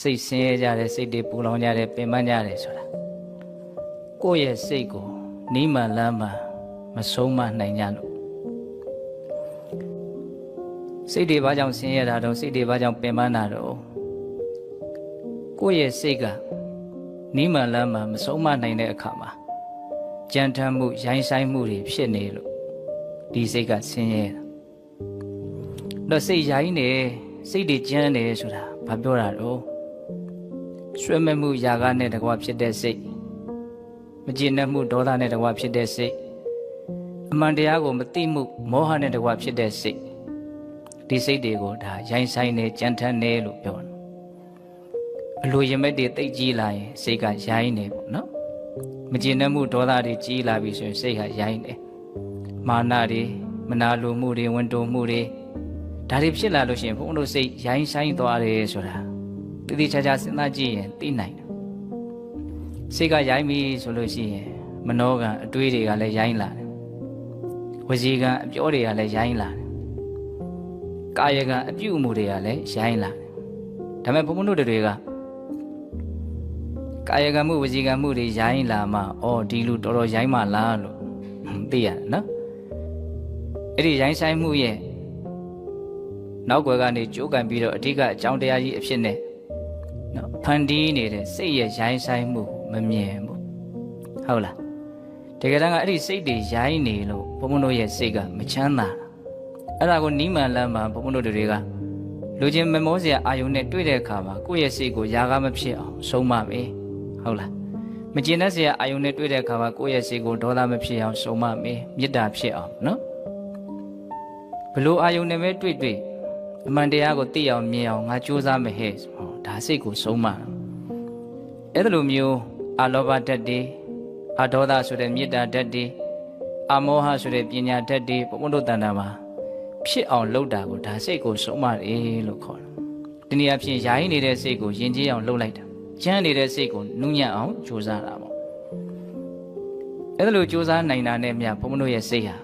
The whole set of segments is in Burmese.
စိတ်ဆင်းရဲကြတယ်စိတ်တွေပူလောင်ကြတယ်ပင်ပန်းကြတယ်ဆိုတာကိုယ့်ရဲ့စိတ်ကိုနီးမှန်လမ်းမှန်မဆုံးမနိုင်ကြလို့စိတ်တွေဘာကြောင့်ဆင်းရဲတာတော့စိတ်တွေဘာကြောင့်ပင်ပန်းတာတော့ကိုယ့်ရဲ့စိတ်ကနီးမှန်လမ်းမှန်မဆုံးမနိုင်တဲ့အခါမှာကြံထမ်းမှုရိုင်းဆိုင်မှုတွေဖြစ်နေလို့ဒီစိတ်ကဆင်းရဲတာတော့စိတ်ရိုင်းနေစိတ်တွေကြမ်းနေဆိုတာဘာပြောတာတော့ ရွှဲမဲ့မှုຢာကနဲ့တကွာဖြစ်တဲ့စိတ်မကျေနပ်မှုဒေါသနဲ့တကွာဖြစ်တဲ့စိတ်အမှန်တရားကိုမသိမှုမောဟနဲ့တကွာဖြစ်တဲ့စိတ်ဒီစိတ်တွေကိုဒါရိုင်းဆိုင်နေကြမ်းထမ်းနေလို့ပြောတယ်အလိုရမက်တွေတိတ်ကြီးလာရင်စိတ်ကရိုင်းနေပေါ့နော်မကျေနပ်မှုဒေါသတွေကြီးလာပြီဆိုရင်စိတ်ဟာရိုင်းနေမာနတွေမနာလိုမှုတွေဝန်တိုမှုတွေဒါတွေဖြစ်လာလို့ရှိရင်ဘုန်းတို့စိတ်ရိုင်းဆိုင်သွားတယ်ဆိုတာ တတိချာချာစဉ်းစားကြည့်ရင်သိနိုင်တယ်စိတ်ကရိုင်းပြီဆိုလို့ရှိရင်မနောကအတွေးတွေကလည်းရိုင်းလာတယ်ဝစီကအပြောတွေကလည်းရိုင်းလာတယ်ကာယကအပြုအမူတွေကလည်းရိုင်းလာတယ်ဒါပေမဲ့ဘုန်းဘုန်းတို့တွေကကာယကံမှုဝစီကံမှုတွေရိုင်းလာမှအော်ဒီလူတော်တော်ရိုင်းမှလားလို့သိရတယ်နော်အဲ့ဒီရိုင်းဆိုင်မှုရဲ့နောက်ွယ်ကနေကြိုးကန်ပြီးတော့အဓိကအကြောင်းတရားကြီးအဖြစ်နဲ့ နော်ဖန်တီးနေတဲ့စိတ်ရဲ့ရိုင်းဆိုင်မှုမမြင်ဘူးဟုတ်လားတကယ်တမ်းကအဲ့ဒီစိတ်တွေရိုင်းနေလို့ဘုံဘုံတို့ရဲ့စိတ်ကမချမ်းသာအဲ့ဒါကိုနီးမှန်လမ်းမှာဘုံဘုံတို့တွေကလူချင်းမမောစရာအာယုန်နဲ့တွေ့တဲ့အခါမှာကိုယ့်ရဲ့စိတ်ကိုຢာကားမဖြစ်အောင်ဆုံးမမယ်ဟုတ်လားမကျင်တဲ့စရာအာယုန်နဲ့တွေ့တဲ့အခါမှာကိုယ့်ရဲ့စိတ်ကိုဒေါသမဖြစ်အောင်ဆုံးမမယ်မေတ္တာဖြစ်အောင်နော်ဘလို့အာယုန်နဲ့ပဲတွေ့တွေ့ အမှန်တရားကိုသိအောင်မြင်အောင်ငါကြိုးစားမယ်ဟဲ့ဟောဒါစိတ်ကိုဆုံးမအဲ့ဒါလိုမျိုးအာလောဘဓာတ်တွေအာဒေါသဆိုတဲ့မေတ္တာဓာတ်တွေအာမောဟဆိုတဲ့ပညာဓာတ်တွေဘုံဘုံတို့တန်တာမှာဖြစ်အောင်လုပ်တာကိုဒါစိတ်ကိုဆုံးမတယ်လို့ခေါ်တယ်ဒီနေရာဖြင့်ယာယီနေတဲ့စိတ်ကိုယဉ်ကျေးအောင်လုပ်လိုက်တာကျမ်းနေတဲ့စိတ်ကိုနုညံ့အောင်ကြိုးစားတာပေါ့အဲ့ဒါလိုကြိုးစားနိုင်တာနဲ့မြတ်ဘုံဘုံတို့ရဲ့စိတ်ဟာနော်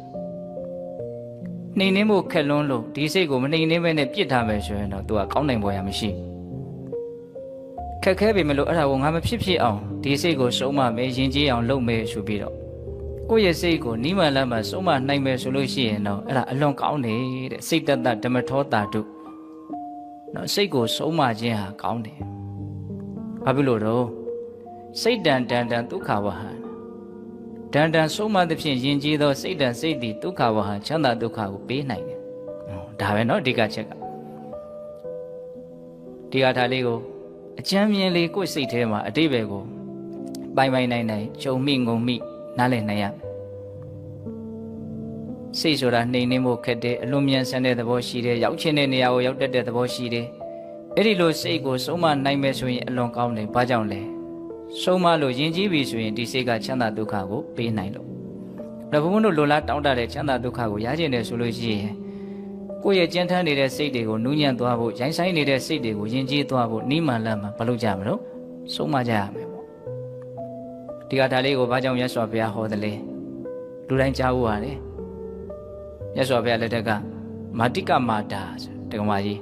နှိမ်နှင်းဖို့ခက်လွန်းလို့ဒီစိတ်ကိုမနှိမ်နှင်းဘဲနဲ့ပြစ်ထားမယ်ဆိုရင်တော့သူကကောင်းနိုင်ပေါ်ရမရှိခက်ခဲပြီမလို့အဲ့ဒါကိုငါမဖြစ်ဖြစ်အောင်ဒီစိတ်ကိုစုံမမယ်ယဉ်ကျေးအောင်လုပ်မယ်ဆိုပြီးတော့ကိုယ့်ရဲ့စိတ်ကိုနိမန်လမ်းမှာစုံမနိုင်မယ်ဆိုလို့ရှိရင်တော့အဲ့ဒါအလွန်ကောင်းတယ်တဲ့စိတ်တတဓမ္မထောတာတုနော်စိတ်ကိုစုံမခြင်းဟာကောင်းတယ်ဘာဖြစ်လို့တော့စိတ်တန်တန်တန်ဒုက္ခဝဟံ တန်တန်စုံမသဖြင့်ယဉ်ကျေးသောစိတ်တန်စိတ်သည်ဒုက္ခဝဟံချမ်းသာဒုက္ခကိုပေးနိုင်တယ်ဒါပဲเนาะအဓိကချက်ကဒီဟာထားလေးကိုအချမ်းမြင်လေးကိုယ့်စိတ်ထဲမှာအတိဘယ်ကိုပိုင်ပိုင်နိုင်နိုင်ဂျုံမိငုံမိနားလည်နိုင်ရမယ်စိတ်ဆိုတာနှိမ်နှင်းဖို့ခက်တယ်အလွန်မြန်ဆန်တဲ့သဘောရှိတယ်ရောက်ချင်တဲ့နေရာကိုရောက်တတ်တဲ့သဘောရှိတယ်အဲ့ဒီလိုစိတ်ကိုဆုံးမနိုင်မယ်ဆိုရင်အလွန်ကောင်းတယ်ဘာကြောင့်လဲ ဆုံးမလို့ယဉ်ကျေးပြီဆိုရင်ဒီစိတ်ကချမ်းသာဒုက္ခကိုပေးနိုင်လို့ဒါဘုံဘုံတို့လိုလားတောင်းတတဲ့ချမ်းသာဒုက္ခကိုရကျင်တယ်ဆိုလို့ရှိရင်ကိုယ့်ရဲ့ကြမ်းထမ်းနေတဲ့စိတ်တွေကိုနူးညံ့သွားဖို့ရိုင်းဆိုင်နေတဲ့စိတ်တွေကိုယဉ်ကျေးသွားဖို့နိမန်လမ်းမှာမလုပ်ကြမလို့ဆုံးမကြရမယ်ပေါ့ဒီကဒါလေးကိုဘာကြောင့်မြတ်စွာဘုရားဟောတယ်လဲလူတိုင်းကြားဖို့ရတယ်မြတ်စွာဘုရားလက်ထက်ကမာတိကမာတာဆိုတက္ကမကြီး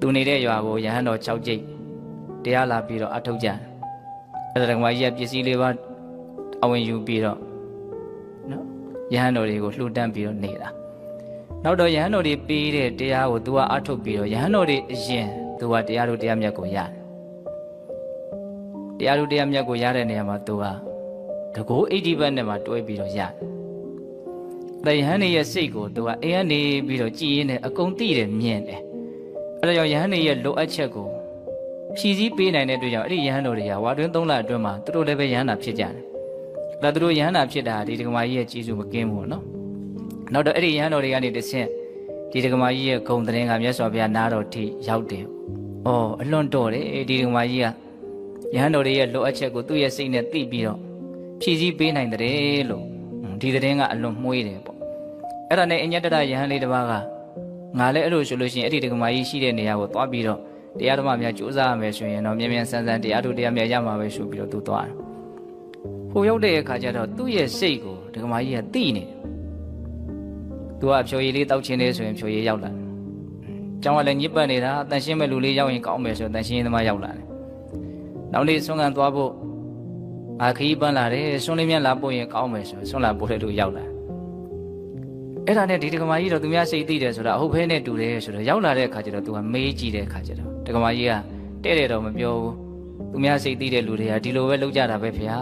သူနေတဲ့ရွာကိုယဟန်တော်6ကျိတ်တရားလာပြီးတော့အထုတ်ကြတယ် အဲ့ဒါတက္ကမကြီးကပစ္စည်းလေးပါအဝင်ယူပြီးတော့နော်ယဟန်တော်တွေကိုလှူဒန်းပြီးတော့နေတာနောက်တော့ယဟန်တော်တွေပေးတဲ့တရားကို तू ကအထုတ်ပြီးတော့ယဟန်တော်တွေအရင် तू ကတရားတို့တရားမြတ်ကိုရတယ်တရားလူတရားမြတ်ကိုရတဲ့နေရာမှာသူကတကောအိဋ္ဌိပတ်နဲ့မှတွဲပြီးတော့ရတယ်။ဒါယဟန်နေရဲ့စိတ်ကိုသူကအိမ်ကနေပြီးတော့ကြည်ရင်းနဲ့အကုန်သိတယ်မြင်တယ်။အဲဒါကြောင့်ယဟန်နေရဲ့လိုအပ်ချက်ကို ဖြည့်ဆည်းပေးနိုင်တဲ့အတွက်ကြောင့်အဲ့ဒီယဟန်တော်တွေကဝါတွင်း၃လအတွင်းမှာသူတို့လည်းပဲယဟန်နာဖြစ်ကြတယ်။ဒါသူတို့ယဟန်နာဖြစ်တာဒီဒကမာကြီးရဲ့ကြီးစုမကင်းဘူးနော်။နောက်တော့အဲ့ဒီယဟန်တော်တွေကနေတဆင့်ဒီဒကမာကြီးရဲ့ဂုံတရင်ကမြတ်စွာဘုရားနားတော်ထိရောက်တယ်။အော်အလွန်တော်တယ်ဒီဒကမာကြီးကယဟန်တော်တွေရဲ့လိုအပ်ချက်ကိုသူ့ရဲ့စိတ်နဲ့သိပြီးတော့ဖြည့်ဆည်းပေးနိုင်တယ်လို့ဒီတဲ့ကအလွန်မှုေးတယ်ပေါ့အဲ့ဒါနဲ့အညတရယဟန်လေးတစ်ပါးကငါလည်းအဲ့လိုဆိုလို့ရှိရင်အဲ့ဒီဒကမာကြီးရှိတဲ့နေရာကိုသွားပြီးတော့ တရားဓမ္မများကြိုးစားရမယ်ဆိုရင်တော့မြန်မြန်ဆန်းဆန်းတရားတို့တရားများရမှာပဲဆိုပြီးတော့သူသွားတယ်ဟိုရောက်တဲ့အခါကျတော့သူ့ရဲ့စိတ်ကိုဒကမာကြီးကသိနေတယ်သူကဖြိုရည်လေးတောက်ချင်းလေးဆိုရင်ဖြိုရည်ရောက်လာတယ်ကျောင်းကလည်းညစ်ပတ်နေတာတန်ရှင်းမဲ့လူလေးရောက်ရင်ကောင်းမယ်ဆိုတန်ရှင်းရင်သမားရောက်လာတယ်နောက်နေ့ဆွမ်းကန်သွားဖို့အာခီးပန်းလာတယ်ဆွမ်းလေးမြတ်လာပို့ရင်ကောင်းမယ်ဆိုဆွမ်းလာပို့တဲ့လူရောက်လာ အဲ့ဒါနဲ့ဒီဒကမာကြီးတော့သူများစိတ်သိတယ်ဆိုတာအဟုတ်ဖဲနဲ့တူတယ်ဆိုတော့ရောက်လာတဲ့အခါကျတော့သူကမေးကြည့်တဲ့အခါကျတော့ဒကမာကြီးကတဲ့တယ်တော့မပြောဘူးသူများစိတ်သိတဲ့လူတွေကဒီလိုပဲလုပ်ကြတာပဲဖေဟာ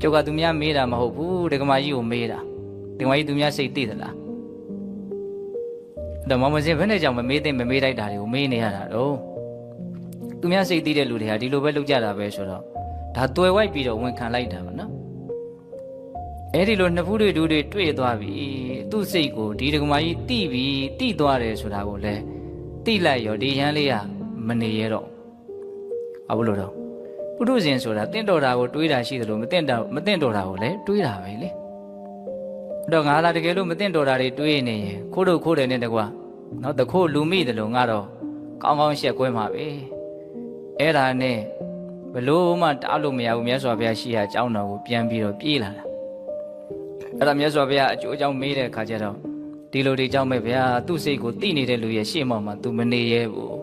ကျုပ်ကသူများမေးတာမဟုတ်ဘူးဒကမာကြီးကိုမေးတာဒကမာကြီးသူများစိတ်သိသလားအဲ့တော့မမစင်ဘယ်နဲ့ကြောင့်မမေးသိမမေးလိုက်တာတွေကိုမေးနေရတာတော့သူများစိတ်သိတဲ့လူတွေကဒီလိုပဲလုပ်ကြတာပဲဆိုတော့ဒါတွယ်ဝိုက်ပြီးတော့ဝန်ခံလိုက်တာပါနော် အဲ့ဒီလိုနှစ်ဖူးတွေဒူးတွေတွေ့သွားပြီသူ့စိတ်ကိုဒီဒကမာကြီးတိပြီတိသွားတယ်ဆိုတာကိုလည်းတိလိုက်ရောဒီရန်လေးကမနေရတော့ဘာလို့လို့တော့ပုထုဇဉ်ဆိုတာတင့်တော်တာကိုတွေးတာရှိတယ်လို့မတင့်တာမတင့်တော်တာကိုလည်းတွေးတာပဲလေအဲ့တော့ငါလာတကယ်လို့မတင့်တော်တာတွေတွေးနေရင်ခိုးတို့ခိုးတယ်နဲ့တကွာနော်တခိုးလူမိတယ်လို့ငါတော့ကောင်းကောင်းရှက်ကွဲမှာပဲအဲ့ဒါနဲ့ဘလို့မှတားလို့မရဘူးမြတ်စွာဘုရားရှိရာအကြောင်းတော်ကိုပြန်ပြီးတော့ပြေးလာတာ အဲ့ဒါမြတ်စွာဘုရားအကျိုးအကြောင်းမေးတဲ့အခါကျတော့ဒီလိုတွေကြောင့်ပဲဗျာသူ့စိတ်ကိုတိနေတဲ့လူရဲ့ရှေ့မှောက်မှာ तू မနေရဲဘူး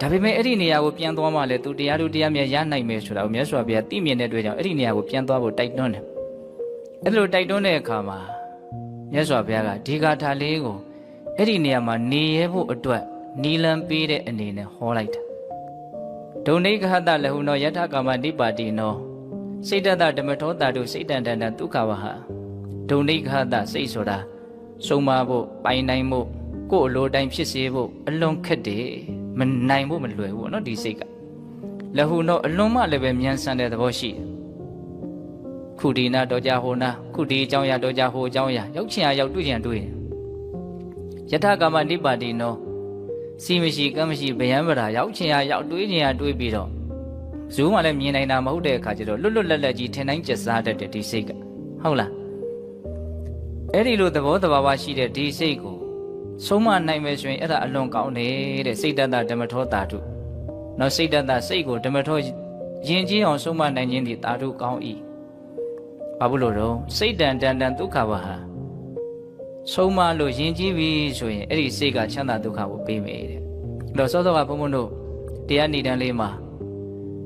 ဒါပေမဲ့အဲ့ဒီနေရာကိုပြန်သွားမှလည်း तू တရားတို့တရားမြတ်ရနိုင်မယ်ဆိုတာကိုမြတ်စွာဘုရားသိမြင်တဲ့အတွက်ကြောင့်အဲ့ဒီနေရာကိုပြန်သွားဖို့တိုက်တွန်းတယ်အဲ့လိုတိုက်တွန်းတဲ့အခါမှာမြတ်စွာဘုရားကဒီဂါထာလေးကိုအဲ့ဒီနေရာမှာနေရဲဖို့အတွက်နီလံပေးတဲ့အနေနဲ့ဟောလိုက်တာဒုံနိဂဟတလဟုနောယထကာမနိပါတိနော စိတ်တတဓမ္မထောတာတို့စိတ်တန်တန်တန်ဒုက္ခဝဟဒုံနိဂဟတစိတ်ဆိုတာဆုံးမဖို့ပိုင်နိုင်ဖို့ကိုယ်အလိုတိုင်းဖြစ်စေဖို့အလွန်ခက်တယ်မနိုင်ဖို့မလွယ်ဘူးเนาะဒီစိတ်ကလဟုနောအလွန်မှလည်းပဲမြန်ဆန်တဲ့သဘောရှိတယ်ခုဒီနာတော့ကြဟိုနာခုဒီအကြောင်းရတော့ကြဟိုအကြောင်းရရောက်ချင်ရရောက်တွေ့ချင်တွေ့တယ်ယထကာမနိပါတိနောစီမရှိကမ်းမရှိဗျံပရာရောက်ချင်ရရောက်တွေးချင်ရတွေးပြီးတော့ ဇူးမှလည်းမြင်နိုင်တာမဟုတ်တဲ့အခါကျတော့လွတ်လွတ်လပ်လပ်ကြီးထင်တိုင်းကျစားတတ်တဲ့ဒီစိတ်ကဟုတ်လားအဲ့ဒီလိုသဘောတဘာဝရှိတဲ့ဒီစိတ်ကိုဆုံးမနိုင်မယ်ဆိုရင်အဲ့ဒါအလွန်ကောင်းတယ်တဲ့စိတ်တတဓမ္မထောတာတုနော်စိတ်တတစိတ်ကိုဓမ္မထောယဉ်ကျေးအောင်ဆုံးမနိုင်ခြင်းဒီတာတုကောင်း၏ဘာလို့လို့တော့စိတ်တန်တန်တန်ဒုက္ခပါဟာဆုံးမလို့ယဉ်ကျေးပြီဆိုရင်အဲ့ဒီစိတ်ကချမ်းသာဒုက္ခကိုပေးမယ်တဲ့အဲ့တော့စောစောကဘုံဘုံတို့တရားနေတန်းလေးမှာ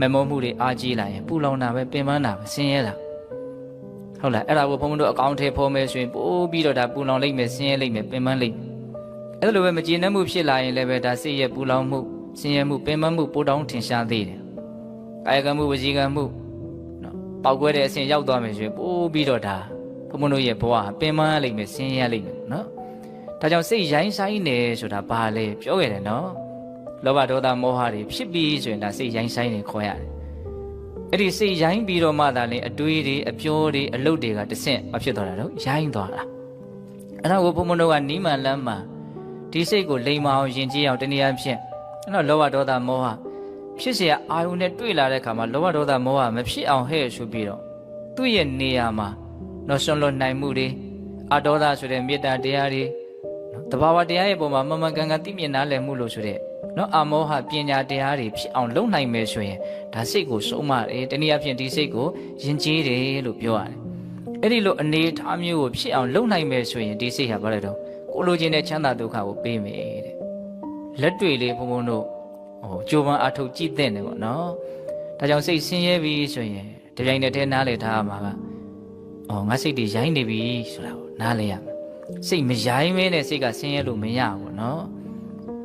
မမောမှုတွေအားကြီးလာရင်ပူလောင်တာပဲပင်ပန်းတာပဲဆင်းရဲတာဟုတ်လားအဲ့ဒါကိုဘုံဘုံတို့အကောင့်ထဲဖော်မယ်ဆိုရင်ပို့ပြီးတော့ဒါပူလောင်လိမ့်မယ်ဆင်းရဲလိမ့်မယ်ပင်ပန်းလိမ့်မယ်အဲ့လိုပဲမကျေနပ်မှုဖြစ်လာရင်လည်းပဲဒါစိတ်ရဲ့ပူလောင်မှုဆင်းရဲမှုပင်ပန်းမှုပိုတောင်းထင်ရှားသေးတယ်ကာယကံမှုဝစီကံမှုနော်ပောက်ကွဲတဲ့အဆင့်ရောက်သွားမယ်ဆိုရင်ပို့ပြီးတော့ဒါဘုံဘုံတို့ရဲ့ဘဝဟာပင်ပန်းလိမ့်မယ်ဆင်းရဲလိမ့်မယ်နော်ဒါကြောင့်စိတ်ရိုင်းဆိုင်နေဆိုတာဘာလဲပြောခဲ့တယ်နော် လောဘဒေါသမောဟတွေဖြစ်ပြီးဆိုရင်ဒါစိတ်ရိုင်းဆိုင်နေခေါ်ရတယ်အဲ့ဒီစိတ်ရိုင်းပြီးတော့မှသာလေအတွေးတွေအပြောတွေအလုပ်တွေကတဆင့်မဖြစ်သွားတာတော့ရိုင်းသွားတာအဲ့ဒါကိုဘုံဘုံတို့ကနီးမှန်လမ်းမှဒီစိတ်ကိုလိမ်မအောင်ယဉ်ကျေးအောင်တနည်းအားဖြင့်အဲ့တော့လောဘဒေါသမောဟဖြစ်เสียအာယုန်နဲ့တွေ့လာတဲ့အခါမှာလောဘဒေါသမောဟမဖြစ်အောင်ဟဲ့ဆိုပြီးတော့သူ့ရဲ့နေရာမှာတော့ဆွန်လွတ်နိုင်မှုတွေအဒေါသဆိုတဲ့မေတ္တာတရားတွေတဘာဝတရားရဲ့ပုံမှာမမှန်ကန်ကန်သိမြင်နားလည်မှုလို့ဆိုတဲ့ နော်အမောဟပညာတရားတွေဖြစ်အောင်လုပ်နိုင်မယ်ဆိုရင်ဒါစိတ်ကိုစုံမတယ်တနည်းအားဖြင့်ဒီစိတ်ကိုယဉ်ကျေးတယ်လို့ပြောရတယ်အဲ့ဒီလိုအနေထားမျိုးကိုဖြစ်အောင်လုပ်နိုင်မယ်ဆိုရင်ဒီစိတ်ဟာဘာလဲတော့ကိုလိုချင်တဲ့ချမ်းသာဒုက္ခကိုပေးမယ်တဲ့လက်တွေ့လေးဘုံဘုံတို့ဟိုကြိုးပမ်းအထုတ်ကြည့်တဲ့နေပေါ့နော်ဒါကြောင့်စိတ်ဆင်းရဲပြီဆိုရင်ဒီပြိုင်နဲ့တည်းနားလေထားမှာကအော်ငါစိတ်တွေရိုင်းနေပြီဆိုတာကိုနားလေရမယ်စိတ်မရိုင်းမဲနဲ့စိတ်ကဆင်းရဲလို့မရဘူးနော်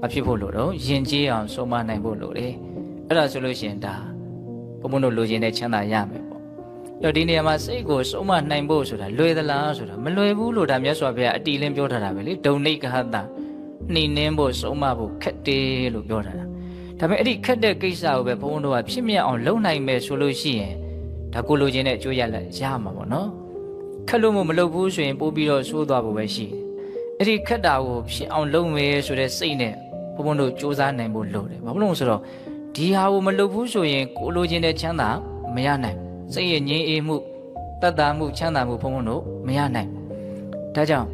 မဖြစ်ဖို့လို့တော့ယဉ်ကျေးအောင်ဆုံးမနိုင်ဖို့လိုတယ်အဲ့ဒါဆိုလို့ရှိရင်ဒါဘုံဘုံတို့လိုချင်တဲ့ချမ်းသာရမယ်ပေါ့အဲ့တော့ဒီနေရာမှာစိတ်ကိုဆုံးမနိုင်ဖို့ဆိုတာလွယ်သလားဆိုတာမလွယ်ဘူးလို့ဒါမြတ်စွာဘုရားအတီလင်းပြောထားတာပဲလေဒုံနိကဟတနှိမ့်နှင်းဖို့ဆုံးမဖို့ခက်တယ်လို့ပြောထားတာဒါပေမဲ့အဲ့ဒီခက်တဲ့ကိစ္စကိုပဲဘုံဘုံတို့ကဖြစ်မြတ်အောင်လုပ်နိုင်မယ်ဆိုလို့ရှိရင်ဒါကိုလိုချင်တဲ့အကျိုးရလဒ်ရမှာပေါ့နော်ခက်လို့မမလုပ်ဘူးဆိုရင်ပို့ပြီးတော့ဆိုးသွားဖို့ပဲရှိတယ်အဲ့ဒီခက်တာကိုဖြစ်အောင်လုပ်မယ်ဆိုတဲ့စိတ်နဲ့ ဘုံဘုံတို့စူးစမ်းနိုင်ဖို့လိုတယ်ဘာလို့လဲဆိုတော့ဒီဟာကိုမလုပ်ဘူးဆိုရင်ကိုလိုချင်တဲ့ချမ်းသာမရနိုင်ဘူးစိတ်ရဲ့ငြိမ်းအေးမှုတတ်တာမှုချမ်းသာမှုဘုံဘုံတို့မရနိုင်ဘူးဒါကြောင့်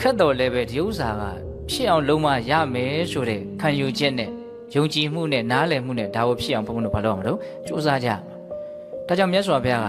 ခက်တော်လည်းပဲဒီဥစ္စာကဖြစ်အောင်လုံးမရမယ်ဆိုတဲ့ခံယူချက်နဲ့ယုံကြည်မှုနဲ့နားလည်မှုနဲ့ဒါကိုဖြစ်အောင်ဘုံဘုံတို့ဘာလုပ်အောင်မလို့စူးစမ်းကြဒါကြောင့်မြတ်စွာဘုရားက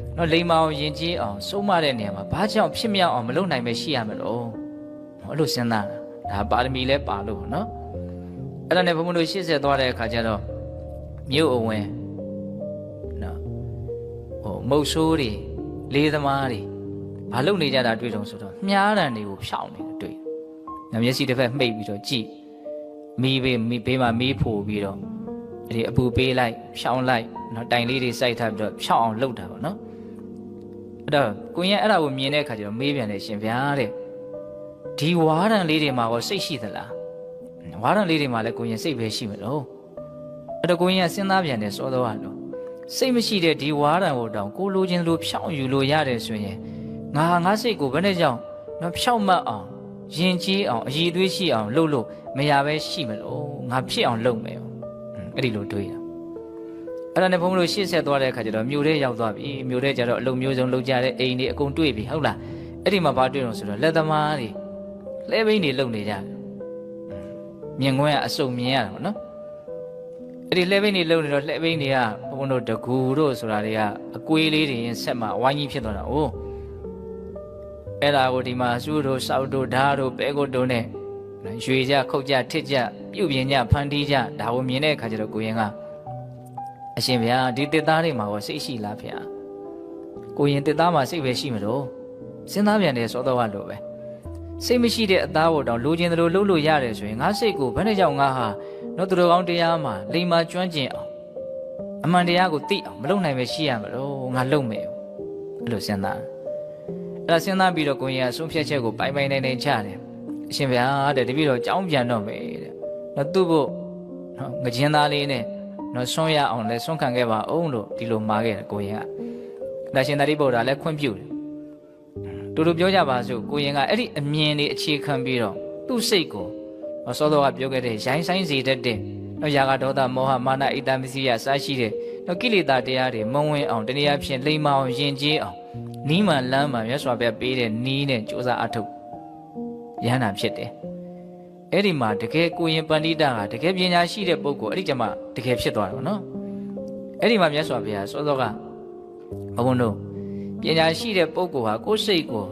နော်လိမ္မာအောင်ယဉ်ကျေးအောင်စိုးမတဲ့နေရာမှာဘာကြောင့်ဖြစ်မြောက်အောင်မလုပ်နိုင်ပဲရှိရမလို့အဲ့လိုစဉ်းစားတာဒါပါရမီလဲပါလို့ပေါ့နော်အဲ့ဒါနဲ့ဘုံဘုံတို့ရှေ့ဆက်သွားတဲ့အခါကျတော့မြို့အဝင်နော်ဟိုမုတ်ဆိုးတွေလေးသမားတွေဘာလုပ်နေကြတာတွေ့တော့ဆိုတော့မြားတံတွေကိုဖြောင်းနေတယ်တွေ့ညမျက်စိတစ်ဖက်မှိတ်ပြီးတော့ကြည့်မီးဘေးမီးဘေးမှာမီးဖိုပြီးတော့အဲ့ဒီအပူပေးလိုက်ဖြောင်းလိုက်နော်တိုင်လေးတွေစိုက်ထားပြီးတော့ဖြောင်းအောင်လုပ်တာပေါ့နော်အဲ့ တော့ကိုရင်အဲ့ဒါကိုမြင်တဲ့အခါကျတော့မေးပြန်တယ်ရှင်ဗျာတဲ့ဒီဝါရံလေးတွေမှာရောစိတ်ရှိသလားဝါရံလေးတွေမှာလည်းကိုရင်စိတ်ပဲရှိမလို့အဲ့တော့ကိုရင်ကစဉ်းစားပြန်တယ်စောတော့လို့စိတ်မရှိတဲ့ဒီဝါရံကိုတောင်ကိုလိုချင်လို့ဖြောင်းယူလို့ရတယ်ဆိုရင်ငါငါစိတ်ကိုဘယ်နဲ့ကြောင့်နော်ဖြောင်းမတ်အောင်ယဉ်ကျေးအောင်အည်သွေးရှိအောင်လုပ်လို့မရပဲရှိမလို့ငါဖြစ်အောင်လုပ်မယ်အဲ့ဒီလိုတွေးတာ အဲ့ဒါနဲ့ဘုံမလို့ရှေ့ဆက်သွားတဲ့အခါကျတော့မြို့ထဲရောက်သွားပြီမြို့ထဲကျတော့အလုံမျိုးစုံလုံကြတဲ့အိမ်တွေအကုန်တွေ့ပြီဟုတ်လားအဲ့ဒီမှာဘာတွေ့တော့ဆိုတော့လက်သမားတွေလဲဘိန်းတွေလုံနေကြတယ်မြင်ကွင်းကအစုံမြင်ရတာပေါ့နော်အဲ့ဒီလဲဘိန်းတွေလုံနေတော့လဲဘိန်းတွေကဘုံတို့တကူတို့ဆိုတာတွေကအကွေးလေးတွေရင်ဆက်မှာဝိုင်းကြီးဖြစ်သွားတာ哦အဲ့ဒါကိုဒီမှာစူးတို့စောက်တို့ဓာတ်တို့ပဲကုတ်တို့နဲ့ရွှေကြခုတ်ကြထစ်ကြပြုတ်ပြင်းကြဖန်တီးကြဒါကိုမြင်တဲ့အခါကျတော့ကိုရင်က အရှင်ဗျာဒီတစ်သားတွေမှာရောစိတ်ရှိလားဗျာကိုရင်တစ်သားမှာစိတ်ပဲရှိမလို့စဉ်းစားပြန်တယ်စောတော့လို့ပဲစိတ်မရှိတဲ့အသားကိုတောင်လိုချင်တယ်လို့လှုပ်လို့ရတယ်ဆိုရင်ငါစိတ်ကိုဘယ်နဲ့ကြောင့်ငါဟာတော့သူတော်ကောင်းတရားမှာလိမ္မာကျွမ်းကျင်အောင်အမှန်တရားကိုသိအောင်မလုပ်နိုင်ပဲရှိရမလို့ငါလုပ်မယ်အဲ့လိုစဉ်းစားအဲ့ဒါစဉ်းစားပြီးတော့ကိုရင်ကအဆုံးဖြတ်ချက်ကိုပိုင်ပိုင်နိုင်နိုင်ချတယ်အရှင်ဗျာတဲ့တပည့်တော်ကြောင်းပြန်တော့မယ်တဲ့နော်သူ့ဖို့နော်ငကြင်းသားလေးနဲ့ နော်ဆွန့်ရအောင်လဲဆွန့်ခံခဲ့ပါအောင်လို့ဒီလိုမှာခဲ့တယ်ကိုရင်ကဒါရှင်သာရိပုတ္တရာလည်းခွင့်ပြုတယ်တူတူပြောကြပါစို့ကိုရင်ကအဲ့ဒီအမြင်လေးအခြေခံပြီးတော့သူ့စိတ်ကိုစောစောကပြောခဲ့တဲ့ရိုင်းဆိုင်စေတတ်တဲ့နော်ယာကဒေါသမောဟမာနဣတမစီယစရှိတဲ့နော်ကိလေသာတရားတွေမဝင်အောင်တနည်းအားဖြင့်လိမ္မာအောင်ယဉ်ကျေးအောင်နီးမှန်လမ်းမှန်မြတ်စွာဘုရားပေးတဲ့နီးနဲ့ကြိုးစားအထုတ်ရဟန္တာဖြစ်တယ် အဲ့ဒီမှာတကယ်ကိုရင်ပန္တိတာကတကယ်ပညာရှိတဲ့ပုဂ္ဂိုလ်အဲ့ဒီကျမှတကယ်ဖြစ်သွားတယ်နော်အဲ့ဒီမှာမြတ်စွာဘုရားစောစောကဘုန်းတို့ပညာရှိတဲ့ပုဂ္ဂိုလ်ဟာကိုယ်စိတ်ကို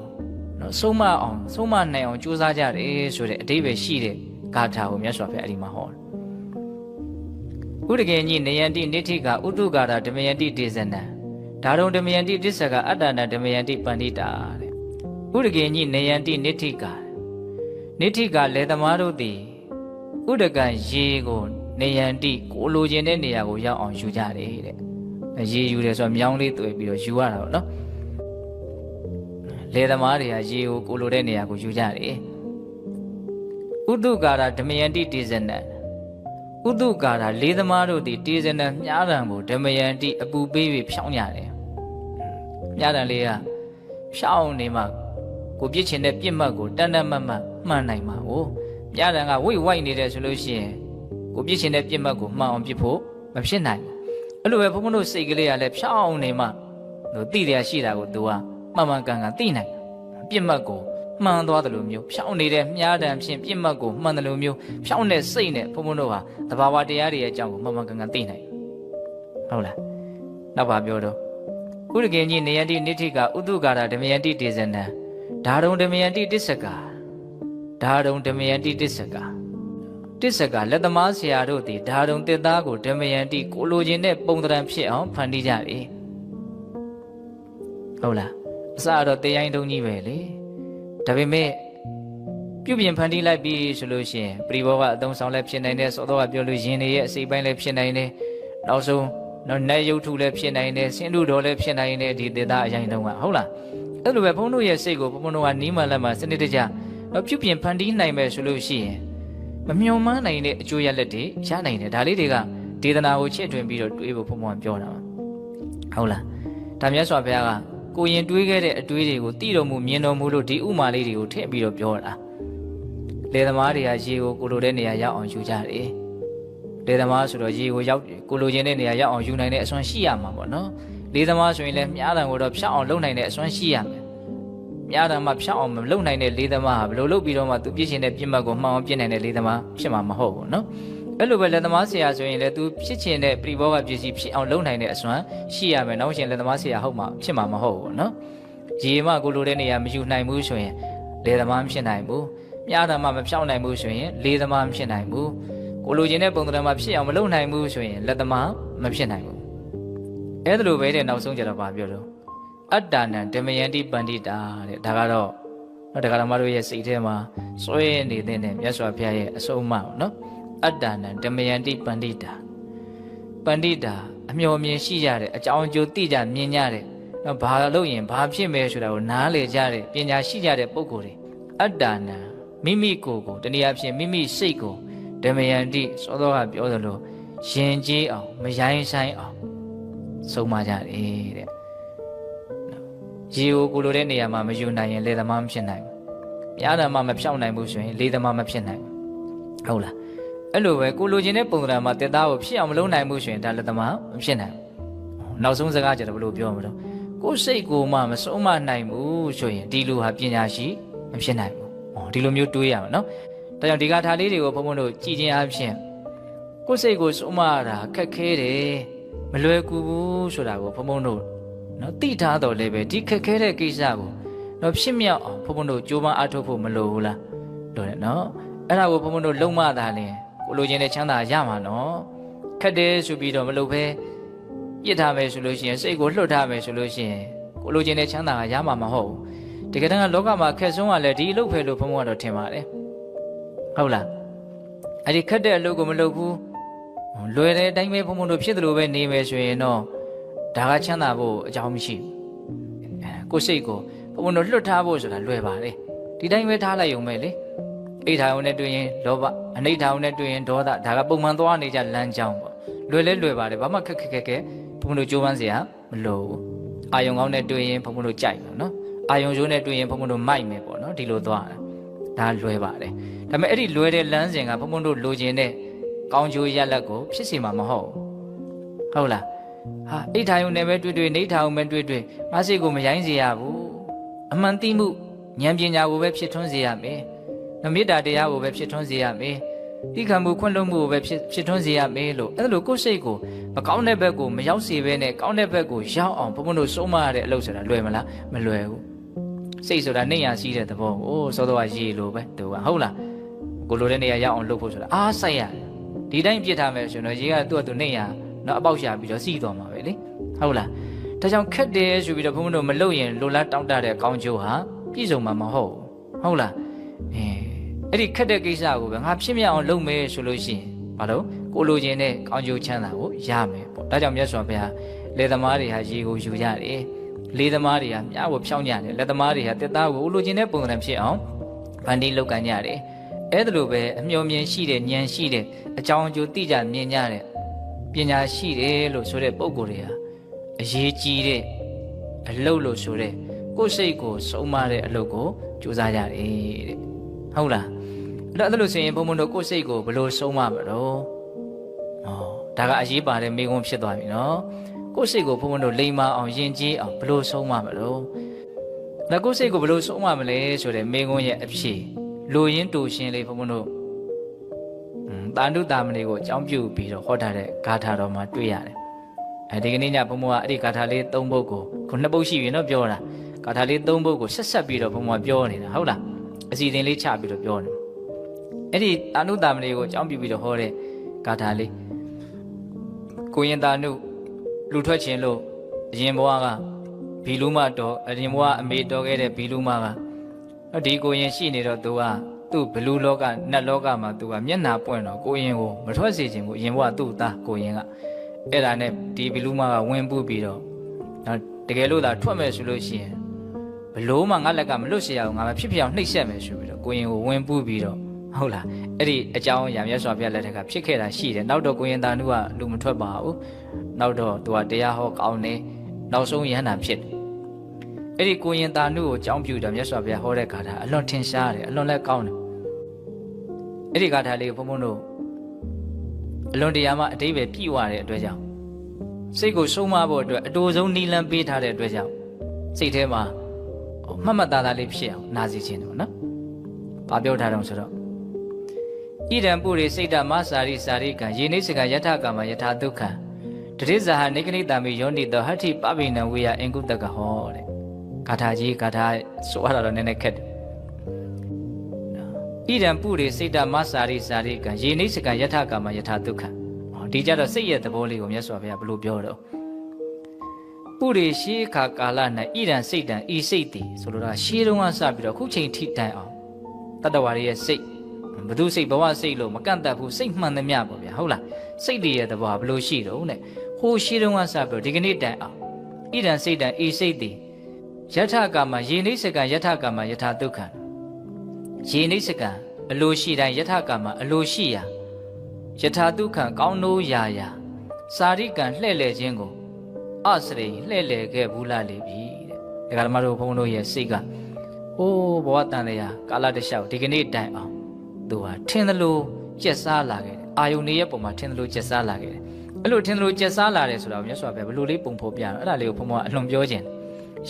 နော်ဆုံးမအောင်ဆုံးမနိုင်အောင်ကြိုးစားကြတယ်ဆိုတဲ့အတိပ္ပယ်ရှိတဲ့ဂါထာကိုမြတ်စွာဘုရားအဲ့ဒီမှာဟောတယ်ဥဒကေညိနယန္တိနိဋ္ဌိကဥတုကာရဓမယန္တိဒေဇနံဒါရုံဓမယန္တိတစ္ဆကအတ္တနာဓမယန္တိပန္တိတာတဲ့ဥဒကေညိနယန္တိနိဋ္ဌိက နိဋ္ဌိကလေသမားတို့သည်ဥဒကံရေကိုနေယန္တိကိုလိုချင်တဲ့နေရာကိုရောက်အောင်ယူကြတယ်တဲ့ရေယူတယ်ဆိုတော့မြောင်းလေးတွေ့ပြီးတော့ယူရတာပေါ့နော်လေသမားတွေကရေကိုကိုလိုတဲ့နေရာကိုယူကြတယ်ဥတုကာရဓမယန္တိဒေဇနံဥတုကာရလေးသမားတို့သည်တေဇနံမြားတံကိုဓမယန္တိအပူပေးပြီးဖြောင်းကြတယ်မြားတံလေးကဖြောင်းနေမှ ကိုပြစ်ချင်တဲ့ပြစ်မှတ်ကိုတန်တန်မတ်မတ်မှန်နိုင်မှာ哦မြားတံကဝိတ်ဝိုက်နေတယ်ဆိုလို့ရှိရင်ကိုပြစ်ချင်တဲ့ပြစ်မှတ်ကိုမှန်အောင်ပြစ်ဖို့မဖြစ်နိုင်ဘူးအဲ့လိုပဲဘုန်းဘုန်းတို့စိတ်ကလေးကလည်းဖြောင်းနေမှသူသိတယ်ရှိတာကို तू ကမှန်မှန်ကန်ကန်သိနိုင်ပြစ်မှတ်ကိုမှန်သွားတယ်လို့မျိုးဖြောင်းနေတဲ့မြားတံဖြင့်ပြစ်မှတ်ကိုမှန်တယ်လို့မျိုးဖြောင်းတဲ့စိတ်နဲ့ဘုန်းဘုန်းတို့ဟာတဘာဝတရားတွေရဲ့အကြောင်းကိုမှန်မှန်ကန်ကန်သိနိုင်ဟုတ်လားနောက်ပါပြောတော့ဥရကေကြီးနေယတိနိဋ္ဌိကဥတုကာရဓမယတိတေဇနံ ဓာရုံဓမယတိတစ္ဆကာဓာရုံဓမယတိတစ္ဆကာတစ္ဆကာလက်သမားဆရာတို့သည်ဓာရုံတစ်သားကိုဓမယတိကိုလိုချင်တဲ့ပုံတံဖြစ်အောင်ဖန်တီးကြပြီဟုတ်လားအစတော့တရားရင်တုံးကြီးပဲလေဒါပေမဲ့ပြုပြင်ဖန်တီးလိုက်ပြီဆိုလို့ရှိရင်ပရိဘောကအသုံးဆောင်လည်းဖြစ်နိုင်တယ်စောတော့ကပြောလို့ရင်တွေရဲ့အစိပ်ပိုင်းလည်းဖြစ်နိုင်တယ်နောက်ဆုံးနော်နတ်ရုပ်ထုလည်းဖြစ်နိုင်တယ်ဆင်းတုတော်လည်းဖြစ်နိုင်တယ်ဒီတေသားအရင်တုန်းကဟုတ်လား အဲ့လိုပဲဘုန်းတို့ရဲ့စိတ်ကိုဘုန်းတို့ကနီးမှလက်မှစနစ်တကျတော့ပြုပြင်ဖန်တီးနိုင်မယ်ဆိုလို့ရှိရင်မမျှော်မှန်းနိုင်တဲ့အကျိုးရလဒ်တွေရနိုင်တယ်ဒါလေးတွေကဒေသနာကိုချစ်ထွင်ပြီးတော့တွေးဖို့ဘုန်းဘုန်းပြောတာပါဟုတ်လားဒါမြတ်စွာဘုရားကကိုရင်တွေးခဲ့တဲ့အတွေးတွေကိုတိတော်မူမြင်တော်မူလို့ဒီဥမာလေးတွေကိုထည့်ပြီးတော့ပြောတာလေသမားတွေကရေကိုကိုလိုတဲ့နေရာရောက်အောင်ယူကြတယ်လေသမားဆိုတော့ရေကိုရောက်ကိုလိုချင်တဲ့နေရာရောက်အောင်ယူနိုင်တဲ့အစွမ်းရှိရမှာပေါ့နော် လေသမားဆိုရင်လည်းမြားတံကိုတော့ဖြောက်အောင်လုပ်နိုင်တဲ့အစွမ်းရှိရမယ်မြားတံမှာဖြောက်အောင်မလုပ်နိုင်တဲ့လေသမားဟာဘယ်လိုလုပ်ပြီးတော့မှသူပြည့်ရှင်တဲ့ပြစ်မှတ်ကိုမှောင်အောင်ပြစ်နိုင်တဲ့လေသမားဖြစ်မှာမဟုတ်ဘူးနော်အဲ့လိုပဲလက်သမားဆရာဆိုရင်လည်းသူဖြစ်ချင်တဲ့ပြိဘောကပစ္စည်းဖြစ်အောင်လုပ်နိုင်တဲ့အစွမ်းရှိရမယ်နောက်ရှင်လက်သမားဆရာဟုတ်မှာဖြစ်မှာမဟုတ်ဘူးနော်ရေမကိုလိုတဲ့နေရာမယူနိုင်ဘူးဆိုရင်လေသမားမဖြစ်နိုင်ဘူးမြားတံမှာမဖြောက်နိုင်ဘူးဆိုရင်လေသမားမဖြစ်နိုင်ဘူးကိုလိုချင်တဲ့ပုံသဏ္ဍာန်မှာဖြစ်အောင်မလုပ်နိုင်ဘူးဆိုရင်လက်သမားမဖြစ်နိုင်ဘူး အဲ့ဒါလိုပဲတဲ့နောက်ဆုံးကြတော့ဗာပြောတော့အတ္တနံဓမယန္တိပန္တိတာတဲ့ဒါကတော့နော်တရားဓမ္မတို့ရဲ့စိတ်ထဲမှာစွဲနေတဲ့နဲ့မြတ်စွာဘုရားရဲ့အဆုံးအမပေါ့နော်အတ္တနံဓမယန္တိပန္တိတာပန္တိတာအမျှော်မြင်ရှိကြတယ်အကြောင်းအကျိုးသိကြမြင်ကြတယ်နော်ဘာလို့ရင်ဘာဖြစ်မယ်ဆိုတာကိုနားလေကြတယ်ပညာရှိကြတဲ့ပုဂ္ဂိုလ်တွေအတ္တနံမိမိကိုယ်ကိုတနည်းအားဖြင့်မိမိစိတ်ကိုဓမယန္တိစောစောကပြောသလိုယဉ်ကျေးအောင်မရိုင်းဆိုင်အောင် ဆုံးမကြတယ်တဲ့ရေကိုကိုလိုတဲ့နေရာမှာမယူနိုင်ရင်လေသမားမဖြစ်နိုင်ဘူး။ပြားတယ်မှမဖြောက်နိုင်ဘူးဆိုရင်လေသမားမဖြစ်နိုင်ဘူး။ဟုတ်လား။အဲ့လိုပဲကိုလိုချင်တဲ့ပုံစံမှာတက်သားကိုဖြစ်အောင်မလုပ်နိုင်ဘူးဆိုရင်ဒါလေသမားမဖြစ်နိုင်ဘူး။နောက်ဆုံးစကားကြတော့ဘယ်လိုပြောမလို့ကိုစိတ်ကိုမှမဆုံးမနိုင်ဘူးဆိုရင်ဒီလူဟာပညာရှိမဖြစ်နိုင်ဘူး။ဟောဒီလိုမျိုးတွေးရမှာနော်။ဒါကြောင့်ဒီကထာလေးတွေကိုဘုံဘုံတို့ကြည်ခြင်းအပြင်ကိုစိတ်ကိုဆုံးမရတာခက်ခဲတယ် မလွယ်ကူဘူးဆိုတာကိုဘုံဘုံတို့နော်သိထားတော့လည်းပဲဒီခက်ခဲတဲ့ကိစ္စကိုတော့ဖြစ်မြောက်အောင်ဘုံဘုံတို့ကြိုးပမ်းအားထုတ်ဖို့မလိုဘူးလားလို့တယ်နော်အဲ့ဒါကိုဘုံဘုံတို့လုံမတာလင်ကိုလိုချင်တဲ့ချမ်းသာရမှာနော်ခက်တယ်ဆိုပြီးတော့မလုပ်ဘဲပြစ်ထားမယ်ဆိုလို့ရှိရင်စိတ်ကိုလွှတ်ထားမယ်ဆိုလို့ရှိရင်ကိုလိုချင်တဲ့ချမ်းသာကရမှာမဟုတ်ဘူးတကယ်တမ်းကလောကမှာခက်ဆုံးကလည်းဒီအလုပ်ပဲလို့ဘုံဘုံကတော့ထင်ပါတယ်ဟုတ်လားအဲ့ဒီခက်တဲ့အလုပ်ကိုမလုပ်ဘူး လွယ်တဲ့အတိုင်းပဲဘုံဘုံတို့ဖြစ်တယ်လို့ပဲနေမယ်ဆိုရင်တော့ဒါကချမ်းသာဖို့အကြောင်းမရှိဘူးကိုယ်စိတ်ကိုဘုံဘုံတို့လွတ်ထားဖို့ဆိုတာလွယ်ပါတယ်ဒီတိုင်းပဲထားလိုက်ရုံပဲလေအိဋ္ဌာယုံနဲ့တွေ့ရင်လောဘအနိဋ္ဌာယုံနဲ့တွေ့ရင်ဒေါသဒါကပုံမှန်သွားနေကြလမ်းကြောင်းပေါ့လွယ်လဲလွယ်ပါတယ်ဘာမှခက်ခက်ခက်ခက်ဘုံဘုံတို့ကြိုးပမ်းစရာမလိုဘူးအာယုံကောင်းနဲ့တွေ့ရင်ဘုံဘုံတို့ကြိုက်မယ်နော်အာယုံရိုးနဲ့တွေ့ရင်ဘုံဘုံတို့မိုက်မယ်ပေါ့နော်ဒီလိုသွားတာဒါလွယ်ပါတယ်ဒါပေမဲ့အဲ့ဒီလွယ်တဲ့လမ်းစဉ်ကဘုံဘုံတို့လိုချင်တဲ့ ကောင်းကျိုးရလတ်ကိုဖြစ်စီမှာမဟုတ်ဘူးဟုတ်လားဟာအိဋ္ဌာယုံနဲ့ပဲတွေ့တွေ့နေဋ္ဌာယုံပဲတွေ့တွေ့ငါစိတ်ကိုမရိုင်းစေရဘူးအမှန်သိမှုဉာဏ်ပညာကိုပဲဖြစ်ထွန်းစေရမယ်။နမေတ္တာတရားကိုပဲဖြစ်ထွန်းစေရမယ်။ဒီခံမှုခွင့်လွှတ်မှုကိုပဲဖြစ်ဖြစ်ထွန်းစေရမယ်လို့အဲ့လိုကိုယ်စိတ်ကိုမကောင်းတဲ့ဘက်ကိုမရောက်စေဘဲနဲ့ကောင်းတဲ့ဘက်ကိုရောက်အောင်ဘုံဘုံတို့စိုးမရတဲ့အလုပ်ဆိုတာလွယ်မလားမလွယ်ဘူး။စိတ်ဆိုတာနှိမ့်ရရှိတဲ့သဘော။အိုးစောတော့ရေလိုပဲသူကဟုတ်လား။ကိုလိုတဲ့နေရာရောက်အောင်လုပ်ဖို့ဆိုတာအားစိုက်ရ ဒီတိုင်းပြစ်ထားမယ်ဆိုတော့ရေကသူ့အတူနှိမ့်ရနော်အပေါက်ရှာပြီးတော့စီးသွားမှာပဲလေ။ဟုတ်လား။ဒါကြောင့်ခက်တယ်ဆိုပြီးတော့ဘုံဘုံတို့မလုပ်ရင်လိုလားတောင့်တတဲ့ကောင်းကျိုးဟာပြည့်စုံမှာမဟုတ်ဘူးဟုတ်လားအဲအဲ့ဒီခက်တဲ့ကိစ္စကိုပဲငါဖြစ်မြောက်အောင်လုပ်မယ်ဆိုလို့ရှိရင်ဘာလို့ကိုလိုချင်တဲ့ကောင်းကျိုးချမ်းသာကိုရမယ်ပေါ့ဒါကြောင့်မြတ်စွာဘုရားလေသမားတွေဟာရေကိုယူရတယ်လေသမားတွေဟာမြားကိုဖြောင်းကြတယ်လက်သမားတွေဟာတက်သားကိုလိုချင်တဲ့ပုံစံဖြစ်အောင်ဗန်ဒီလောက်ကန်ကြတယ် အဲ့ဒါလိုပဲအမျှော်မြင်ရှိတဲ့ဉာဏ်ရှိတဲ့အကြောင်းအကျိုးသိကြမြင်ကြတဲ့ပညာရှိတယ်လို့ဆိုတဲ့ပုံကိုယ်တွေဟာအရေးကြီးတဲ့အလုတ်လို့ဆိုတဲ့ကိုယ်စိတ်ကိုစုံမတဲ့အလုပ်ကိုကြိုးစားကြတယ်တဲ့ဟုတ်လားအဲ့တော့အဲ့လိုဆိုရင်ဘုံဘုံတို့ကိုယ်စိတ်ကိုဘယ်လိုစုံမမလို့ဩဒါကအရေးပါတဲ့မိကုံးဖြစ်သွားပြီနော်ကိုယ်စိတ်ကိုဘုံဘုံတို့လိမ္မာအောင်ယဉ်ကျေးအောင်ဘယ်လိုစုံမမလို့ဒါကိုယ်စိတ်ကိုဘယ်လိုစုံမမလဲဆိုတဲ့မိကုံးရဲ့အဖြေ လူရင်းတူရှင်လေးဘုံဘုံတို့တာန္တုတာမဏေကိုအကြောင်းပြုပြီးတော့ဟောထားတဲ့ဂါထာတော်မှာတွေ့ရတယ်အဲဒီကနေ့ညဘုံဘုံကအဲ့ဒီဂါထာလေး၃ပုဒ်ကိုခုနှစ်ပုဒ်ရှိပြီနော်ပြောတာကာထာလေး၃ပုဒ်ကိုဆက်ဆက်ပြီးတော့ဘုံဘပြောနေတာဟုတ်လားအစီအစဉ်လေးချပြီးတော့ပြောနေအဲ့ဒီတာနုတာမဏေကိုအကြောင်းပြုပြီးတော့ဟောတဲ့ကာထာလေးကိုရင်တာနုလူထွက်ခြင်းလို့အရင်ဘဝကဘီလူမတော်အရင်ဘဝအမေတော်ခဲ့တဲ့ဘီလူမက ဒီကိုရင်ရှိနေတော့သူကသူ့ဘလူလောကနတ်လောကမှာသူကမျက်နာပွင့်တော့ကိုရင်ကိုမထွက်စေခြင်းကိုအရင်ဘဝသူ့သားကိုရင်ကအဲ့ဒါနဲ့ဒီဘီလူမကဝင်ပူပြီးတော့တကယ်လို့သာထွက်မယ်ဆိုလို့ရှိရင်ဘလို့မှငါလက်ကမလွတ်စေရအောင်ငါမဖြစ်ဖြစ်အောင်နှိပ်စက်မယ်ဆိုပြီးတော့ကိုရင်ကိုဝင်ပူးပြီးတော့ဟုတ်လားအဲ့ဒီအကြောင်းအရာမြတ်စွာဘုရားလက်ထက်ကဖြစ်ခဲ့တာရှိတယ်နောက်တော့ကိုရင်သားနုကလူမထွက်ပါဘူးနောက်တော့သူကတရားဟောကောင်းတယ်နောက်ဆုံးယဟန္တာဖြစ်တယ် အဲ့ဒီကိုရင်သားနုကိုအကြောင်းပြုတော့မြတ်စွာဘုရားဟောတဲ့ဂါထာအလွန်ထင်ရှားတယ်အလွန်လည်းကောင်းတယ်အဲ့ဒီဂါထာလေးကိုဘုန်းဘုန်းတို့အလွန်တရားမှအတိပ္ပယ်ပြည့်ဝတဲ့အတွက်ကြောင့်စိတ်ကိုဆုံးမဖို့အတွက်အတူဆုံးနီလန်းပေးထားတဲ့အတွက်ကြောင့်စိတ်ထဲမှာမှတ်မှတ်သားသားလေးဖြစ်အောင်နာစီခြင်းတယ်ပေါ့နော်။ဘာပြောထားတော့ဆိုတော့ဣဒံပုရိစိတ်တမစာရိစာရိကံယေနိစကယထကာမယထဒုက္ခံတတိဇာဟနေကနိတမိယောနိတောဟဋ္ဌိပပိနံဝေယအင်ကုတကဟောတဲ့။ ဂါထာကြီးဂါထာဆိုရတာတော့နည်းနည်းခက်တယ်။ဣဒံပုရိစိတ်တမစာရိစာရိကံယေနိစကယထကာမယထဒုက္ခံဒီကြတော့စိတ်ရဲ့သဘောလေးကိုမြတ်စွာဘုရားဘယ်လိုပြောတော့ပုရိရှိခါကာလ၌ဣရန်စိတ်တံဤစိတ်တည်ဆိုလိုတာရှေးတုန်းကစပြီးတော့ခုချိန်ထိတိုင်အောင်တတ္တဝါရဲ့စိတ်ဘသူစိတ်ဘဝစိတ်လို့မကန့်တတ်ဘူးစိတ်မှန်သမျှပေါ့ဗျာဟုတ်လားစိတ်တည်ရဲ့သဘောဘယ်လိုရှိတော့နဲ့ဟိုရှေးတုန်းကစပြီးတော့ဒီကနေ့တိုင်အောင်ဣရန်စိတ်တံဤစိတ်တည် ယထကာမယေနိစကံယထကာမယထဒုက္ခံယေနိစကံအလိုရှိတိုင်းယထကာမအလိုရှိရာယထာဒုက္ခံကောင်းနိုးရာရာစာရိကံလှဲ့လေခြင်းကိုအစရိလှဲ့လေခဲ့ဘူးလားလေပြီတဲ့ဒကာဓမ္မတို့ဘုန်းတို့ရဲ့စိတ်ကအိုးဘဝတန်လျာကာလတလျှောက်ဒီကနေ့တိုင်အောင်သူဟာထင်သလိုကျက်စားလာခဲ့တယ်အာယုန်တွေရဲ့ပုံမှာထင်သလိုကျက်စားလာခဲ့တယ်အဲ့လိုထင်သလိုကျက်စားလာတယ်ဆိုတော့မြတ်စွာဘုရားဘယ်လိုလေးပုံဖော်ပြတော့အဲ့ဒါလေးကိုဘုံဘုံကအလွန်ပြောခြင်း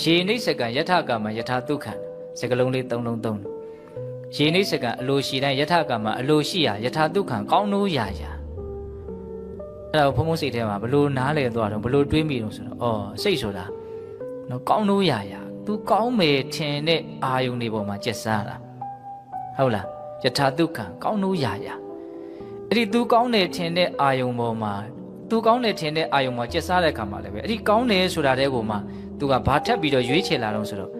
ရေနိစ္စကံယထာကမယထာဒုက္ခံစကလုံးလေးသုံးလုံးသုံးတယ်ရေနိစ္စကံအလိုရှိတိုင်းယထကံမှာအလိုရှိရာယထာဒုက္ခံကောင်းနိုးရာရာအဲ့ဒါဘုံဘုံစိတ်ထဲမှာဘလို့နားလေသွားတော့ဘလို့တွေးမိတော့ဆိုတော့အော်စိတ်ဆိုတာနော်ကောင်းနိုးရာရာ तू ကောင်းမယ်ထင်တဲ့အာယုန်တွေပေါ်မှာကျက်စားတာဟုတ်လားယထာဒုက္ခံကောင်းနိုးရာရာအဲ့ဒီ तू ကောင်းတယ်ထင်တဲ့အာယုန်ပေါ်မှာ तू ကောင်းတယ်ထင်တဲ့အာယုန်မှာကျက်စားတဲ့ခါမှာလည်းပဲအဲ့ဒီကောင်းတယ်ဆိုတာတဲ့ကိုမှ သူကဘာထပ်ပြီးတော့ရွေးချယ်လာတော့ဆိုတော့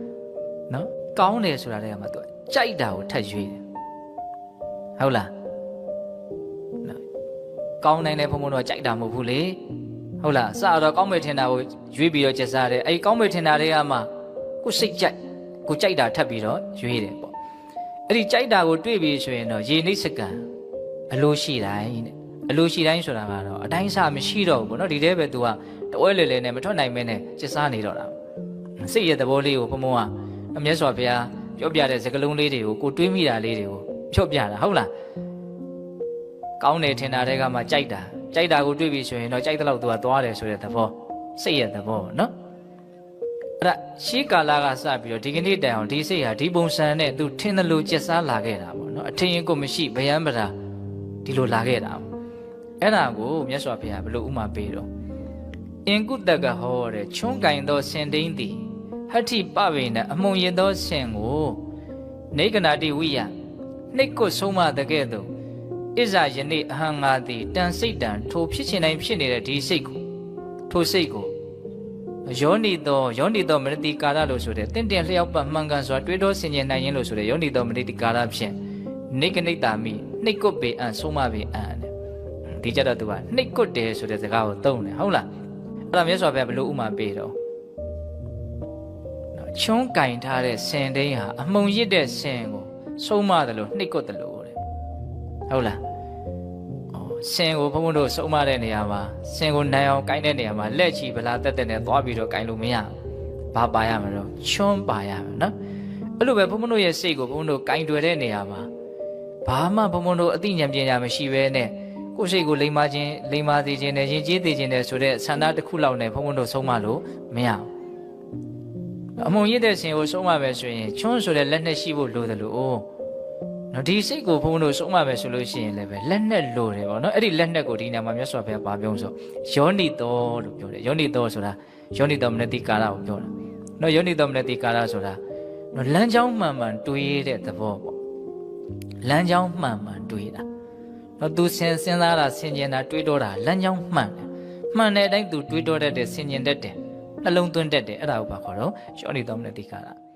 နော်ကောင်းတယ်ဆိုတာတဲ့ကမှသူကကြိုက်တာကိုထပ်ရွေးတယ်ဟုတ်လားနော်ကောင်းနိုင်တဲ့ဖုံဖုံတော့ကြိုက်တာမဟုတ်ဘူးလေဟုတ်လားစတော့ကောင်းမယ်ထင်တာကိုရွေးပြီးတော့ကျက်စားတယ်အဲဒီကောင်းမယ်ထင်တာတွေကမှကိုစိတ်ကြိုက်ကိုကြိုက်တာထပ်ပြီးတော့ရွေးတယ်ပေါ့အဲ့ဒီကြိုက်တာကိုတွေ့ပြီးဆိုရင်တော့ရေနှိပ်စကံအလိုရှိတိုင်းတဲ့အလိုရှိတိုင်းဆိုတာကတော့အတိုင်းအဆမရှိတော့ဘူးပေါ့နော်ဒီတဲပဲ तू က တဝဲလေလေနဲ့မထွက်နိုင်မဲနဲ့စစ်စားနေတော့တာစိတ်ရဲ့သဘောလေးကိုဘုံဘုံကအမျက်စွာဘုရားပြောပြတဲ့စကလုံးလေးတွေကိုကိုတွေးမိတာလေးတွေကိုဖြော့ပြတာဟုတ်လားကောင်းတယ်ထင်တာတွေကမှကြိုက်တာကြိုက်တာကိုတွေးပြီဆိုရင်တော့ကြိုက်တဲ့လောက် तू ကသွားတယ်ဆိုတဲ့သဘောစိတ်ရဲ့သဘောနော်အဲ့ဒါရှေးကာလကစပြီးတော့ဒီကနေ့တိုင်အောင်ဒီစိတ်ဟာဒီပုံစံနဲ့ तू ထင်တယ်လို့ကျက်စားလာခဲ့တာပေါ့နော်အထင်ရင်ကိုမရှိဗျယံပရာဒီလိုလာခဲ့တာပေါ့အဲ့ဒါကိုမြတ်စွာဘုရားဘယ်လိုဥမာပေးတော့ အင်ကုတကဟောတဲ့ချွန်းကင်သောစင်တိန်သည်ဟတ္ထိပဝေနအမုံရင်သောစင်ကိုနေကနာတိဝိယနှိတ်ကိုဆုံးမတကဲ့သို့ဣဇာယနေ့အဟံငါသည်တန်စိတ်တန်ထိုဖြစ်ခြင်းတိုင်းဖြစ်နေတဲ့ဒီစိတ်ကိုထိုစိတ်ကိုယောနိသောယောနိသောမနတိကာရလို့ဆိုတဲ့တင့်တယ်လျှောက်ပတ်မှန်ကန်စွာတွေးတောဆင်ခြင်နိုင်ရင်လို့ဆိုတဲ့ယောနိသောမနတိကာရဖြင့်နေကနိတ္တာမိနှိတ်ကုတ်ပေအံဆုံးမပေအံတဲ့ဒီကြတော့သူကနှိတ်ကုတ်တယ်ဆိုတဲ့စကားကိုသုံးတယ်ဟုတ်လား အဲ့ဒါမြတ်စွာဘုရားဘယ်လိုဥမာပေးတော့နော်ချွန်းကင်ထားတဲ့ဆင်တိန်ဟာအမှုံရစ်တဲ့ဆင်ကိုဆုံးမတယ်လို့နှိတ်ကုတ်တယ်လို့တဲ့ဟုတ်လားဆင်ကိုဘုန်းဘုန်းတို့ဆုံးမတဲ့နေရာမှာဆင်ကိုနိုင်အောင်ကိုင်းတဲ့နေရာမှာလက်ချီဗလာတက်တက်နဲ့သွားပြီးတော့ကိုင်းလို့မရဘူးဘာပါရမလို့ချွန်းပါရမယ်နော်အဲ့လိုပဲဘုန်းဘုန်းတို့ရဲ့စိတ်ကိုဘုန်းဘုန်းတို့ကိုင်းတွယ်တဲ့နေရာမှာဘာမှဘုံဘုံတို့အသိဉာဏ်ပညာမရှိဘဲနဲ့ ကိုယ်စိတ်ကိုလိမ္မာခြင်းလိမ္မာစေခြင်းနဲ့ယဉ်ကျေးစေခြင်းနဲ့ဆိုတဲ့ဆန္ဒတစ်ခုလောက်နဲ့ဘုံဘုံတို့ဆုံးမလို့မရဘူးအမုံရစ်တဲ့ရှင်ကိုဆုံးမမယ်ဆိုရင်ချွန်းဆိုတဲ့လက်နဲ့ရှိဖို့လိုတယ်လို့နော်ဒီစိတ်ကိုဘုံဘုံတို့ဆုံးမမယ်ဆိုလို့ရှိရင်လည်းပဲလက်နဲ့လိုတယ်ပေါ့နော်အဲ့ဒီလက်နဲ့ကိုဒီနေရာမှာမြတ်စွာဘုရားဗာပြောဆိုယောနိတော်လို့ပြောတယ်ယောနိတော်ဆိုတာယောနိတော်မနတိကာရကိုပြောတာနော်ယောနိတော်မနတိကာရဆိုတာနော်လမ်းကြောင်းမှန်မှန်တွေးတဲ့သဘောပေါ့လမ်းကြောင်းမှန်မှန်တွေးတာ တော့သူစဉ်စဉ်းစားတာဆင်ခြင်တာတွေးတော့တာလမ်းကြောင်းမှန်တယ်မှန်တဲ့အတိုင်းသူတွေးတော့တတ်တယ်ဆင်ခြင်တတ်တယ်နှလုံးသွင်းတတ်တယ်အဲ့ဒါကိုဘာခေါ်တော့ယောနိတော်မနတိကာရ